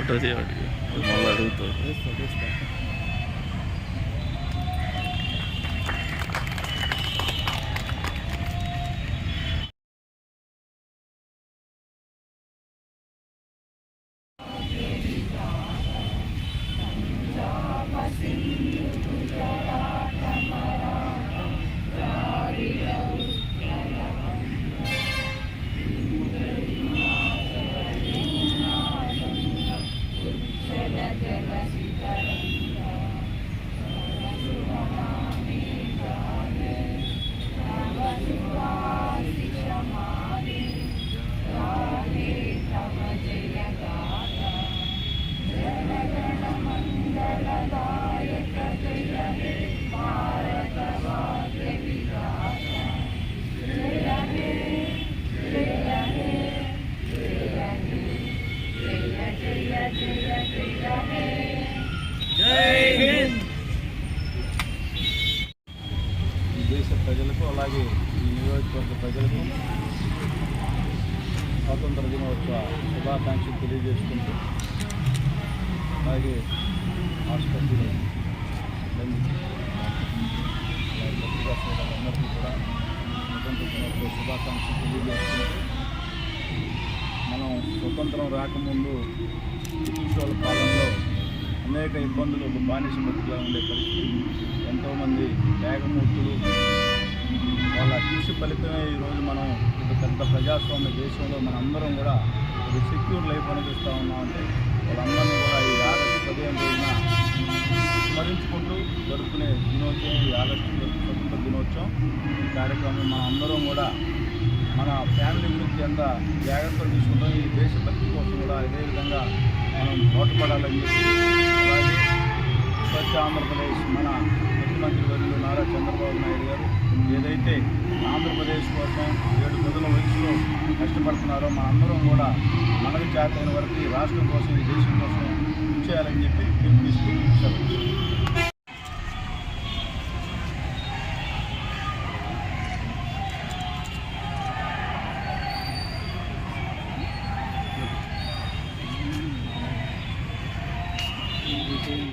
Photo తీయవాడి మళ్ళీ అడుగుతాడు ఈ దేశ ప్రజలకు అలాగే ఈ నియోజకవర్గ ప్రజలకు స్వాతంత్ర దినోత్సవ శుభాకాంక్షలు తెలియజేసుకుంటూ అలాగే ఆసుపత్రిలో బంధించి పత్రికా సోదరులందరికీ కూడా స్వతంత్ర దినోత్సవ శుభాకాంక్షలు తెలియజేసుకుంటూ మనం స్వతంత్రం రాకముందు బ్రిటిష్ వాళ్ళ కాలంలో అనేక ఇబ్బందులు ఒక బానిస బతుకుగా ఉండే పరిస్థితి ఎంతోమంది త్యాగమూర్తులు వాళ్ళ కృషి ఫలితమే ఈరోజు మనం ఒక పెద్ద ప్రజాస్వామ్య దేశంలో మనందరం కూడా ఒక సెక్యూర్ లైఫ్ అనుభవిస్తూ ఉన్నామంటే వాళ్ళందరినీ కూడా ఈ ఆగస్టు పదిహేను రోజున స్మరించుకుంటూ జరుపుకునే దినోత్సవం ఈ ఆగస్టు స్వతంత్ర దినోత్సవం. ఈ కార్యక్రమం మన అందరం కూడా మన ఫ్యామిలీ గురించి ఎంత జాగ్రత్తలు తీసుకుంటాం ఈ దేశభక్తి కోసం కూడా ఇదే విధంగా మనం తోటపడాలని చెప్పి స్వచ్ఛ ఆంధ్రప్రదేశ్ మన ముఖ్యమంత్రి వర్యులు నారా చంద్రబాబు నాయుడు గారు ఏదైతే ఆంధ్రప్రదేశ్ కోసం ఏడు పదుల వయసులో కష్టపడుతున్నారో మనందరం కూడా మనకు చేతైన వరకు రాష్ట్రం కోసం ఈ దేశం కోసం చేయాలని చెప్పి పిలుపునిస్తూ